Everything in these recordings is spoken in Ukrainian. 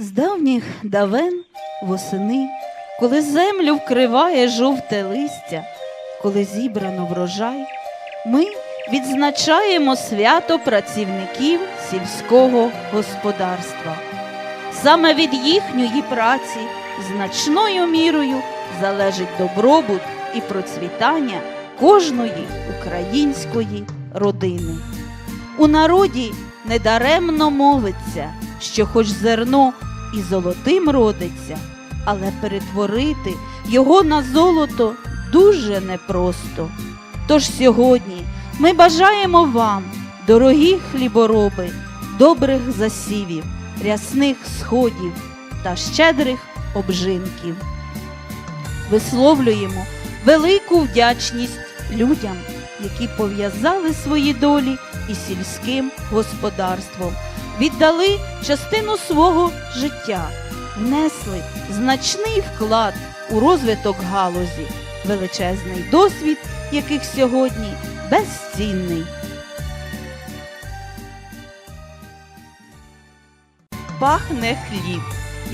З давніх давен восени, коли землю вкриває жовте листя, коли зібрано врожай, ми відзначаємо свято працівників сільського господарства. Саме від їхньої праці значною мірою залежить добробут і процвітання кожної української родини. У народі недаремно мовиться, що хоч зерно і золотим родиться, але перетворити його на золото дуже непросто. Тож сьогодні ми бажаємо вам, дорогі хлібороби, добрих засівів, рясних сходів та щедрих обжинків. Висловлюємо велику вдячність людям, які пов'язали свої долі із сільським господарством, віддали частину свого життя, внесли значний вклад у розвиток галузі, величезний досвід, яких сьогодні безцінний. Пахне хліб,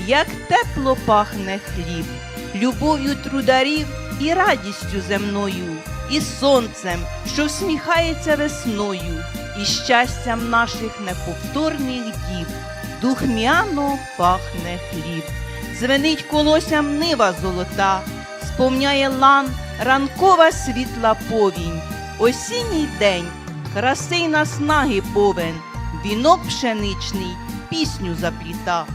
як тепло пахне хліб, любов'ю трударів і радістю земною, і сонцем, що всміхається весною, і щастям наших неповторних дів. Духмяно пахне хліб, звенить колосям нива золота, сповняє лан ранкова світла повінь, осінній день, краси наснаги повен, вінок пшеничний пісню запліта.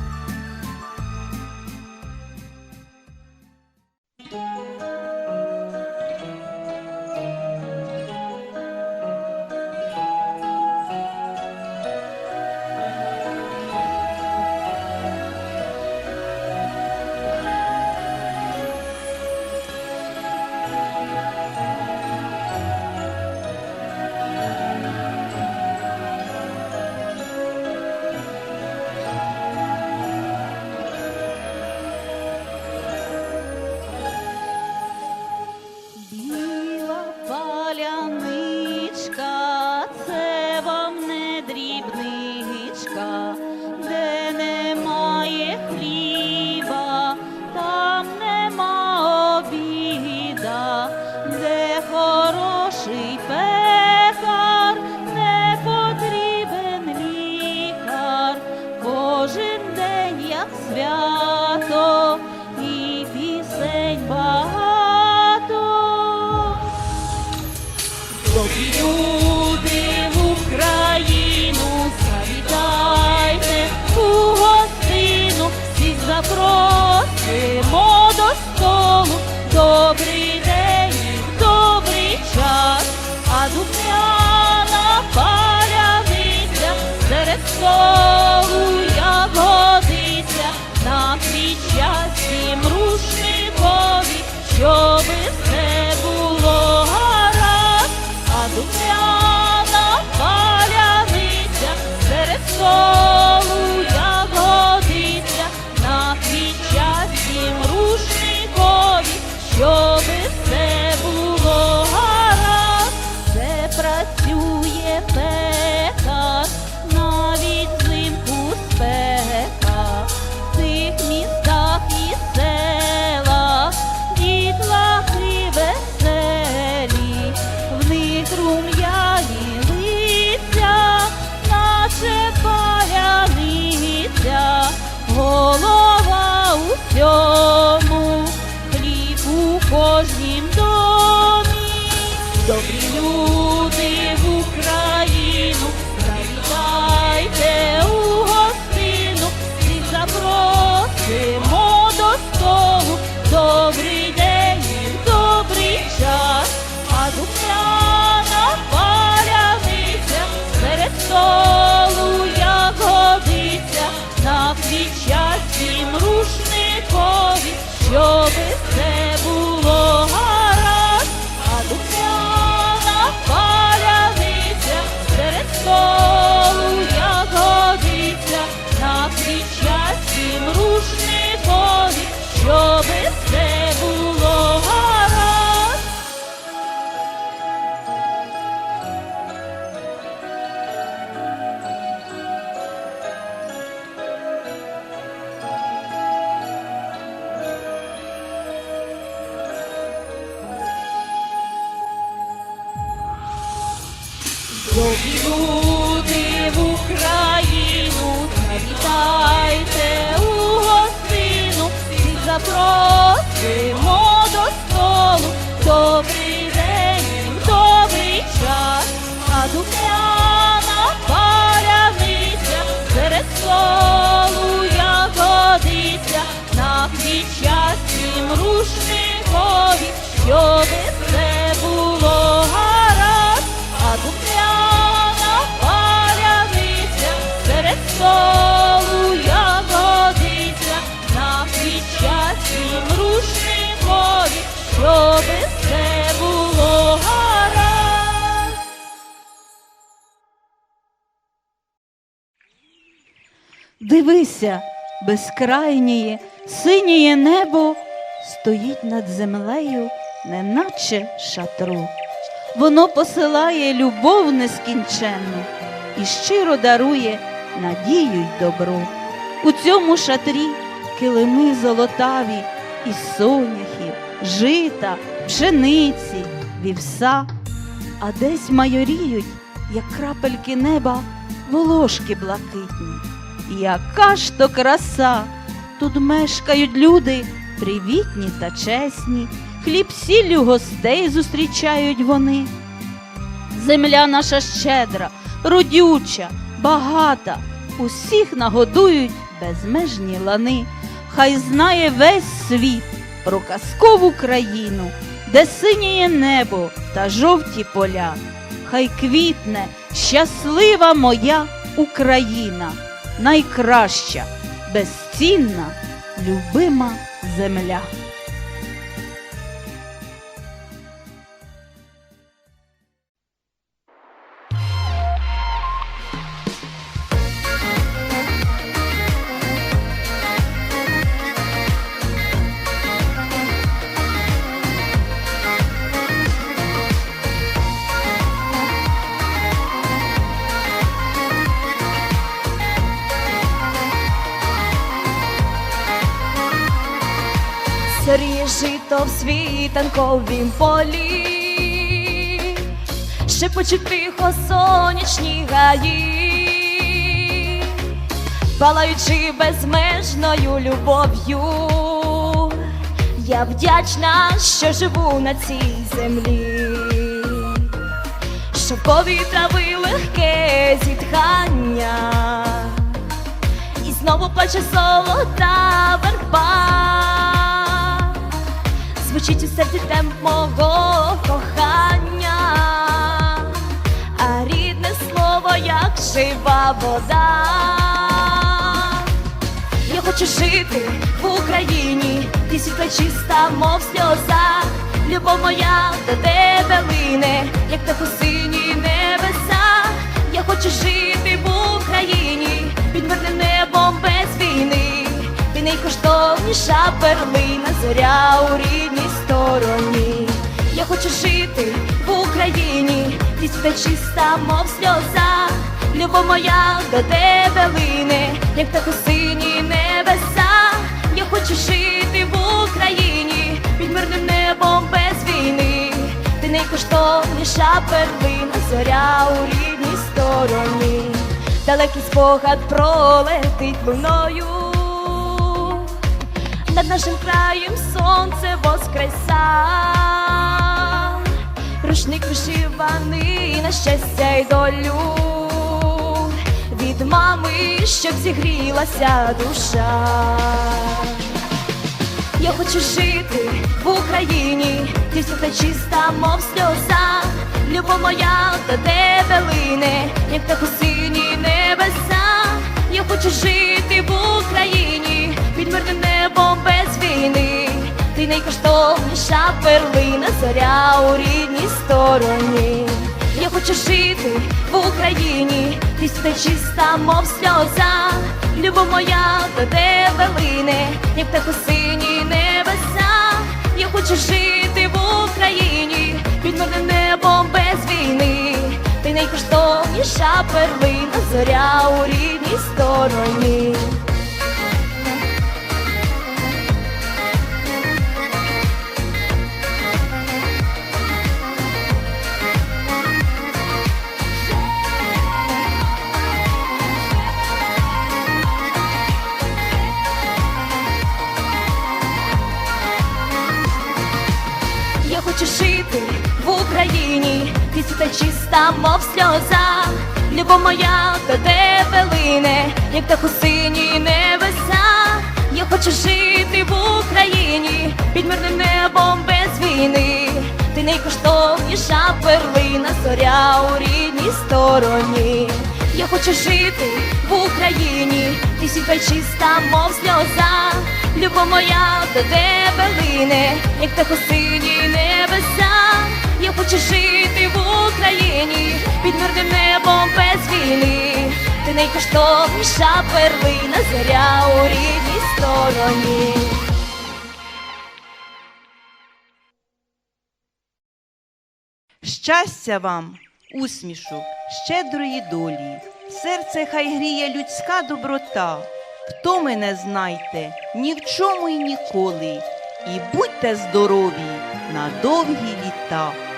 Люди в Україну, завітайте у гостину, всіх запросимо до столу. Дивися, безкрайніє, синіє небо стоїть над землею, неначе шатру. Воно посилає любов нескінченну і щиро дарує надію й добро. У цьому шатрі килими золотаві і соняхи, жита, пшениці, вівса, а десь майоріють, як крапельки неба, волошки блакитні. Яка ж то краса! Тут мешкають люди привітні та чесні, хліб сіллю гостей зустрічають вони. Земля наша щедра, родюча, багата, усіх нагодують безмежні лани. Хай знає весь світ про казкову країну, де синіє небо та жовті поля. Хай квітне щаслива моя Україна, найкраща, безцінна, любима земля. Жито в світанковім полі, шепочуть тихо сонячні гаї, палаючи безмежною любов'ю, я вдячна, що живу на цій землі, шовкові трави легке зітхання. І знову плаче золота верба Звучить у серці темп мого кохання, а рідне слово, як жива вода. Я хочу жити в Україні, ти світла чиста, мов сльоза. Любов моя до тебе лине, як тихо сині небеса. Я хочу жити в Україні, під мирним найкоштовніша перлина, зоря у рідній стороні. Я хочу жити в Україні, світа чиста, мов сльоза. Любов моя до тебе лине, як тихо сині небеса. Я хочу жити в Україні, під мирним небом без війни. Ти найкоштовніша перлина, зоря у рідній стороні. Далекий спогад пролетить луною. Над нашим краєм сонце воскреса, рушник вишиваний на щастя й долю, від мами, щоб зігрілася душа. Я хочу жити в Україні, дівчинка чиста, мов сльоза. Любов моя до тебе лине, як тихо сині найкоштовніша перлина, зоря у рідній стороні. Я хочу жити в Україні, світа чиста, мов сльоза. Любов моя до тебе лине, як тихо сині небеса. Я хочу жити в Україні, під мирним небом без війни. Ти найкоштовніша перлина, зоря у рідній стороні. Та чиста, мов сльоза. Любов моя до тебе лине, як та сині небеса. Я хочу жити в Україні під мирним небом без війни. Ти найкоштовніша перлина, зоря у рідній стороні. Я хочу жити в Україні, ти світла й чиста, мов сльоза. Любов моя до тебе лине, як та сині небеса. Я хочу жити в Україні під мирним небом без війни. Ти найкоштовніша перлина, зоря у рідній стороні. Щастя вам, усмішок, щедрої долі, серце хай гріє людська доброта. Втоми не знайте ні в чому й ніколи, і будьте здорові на довгі літа.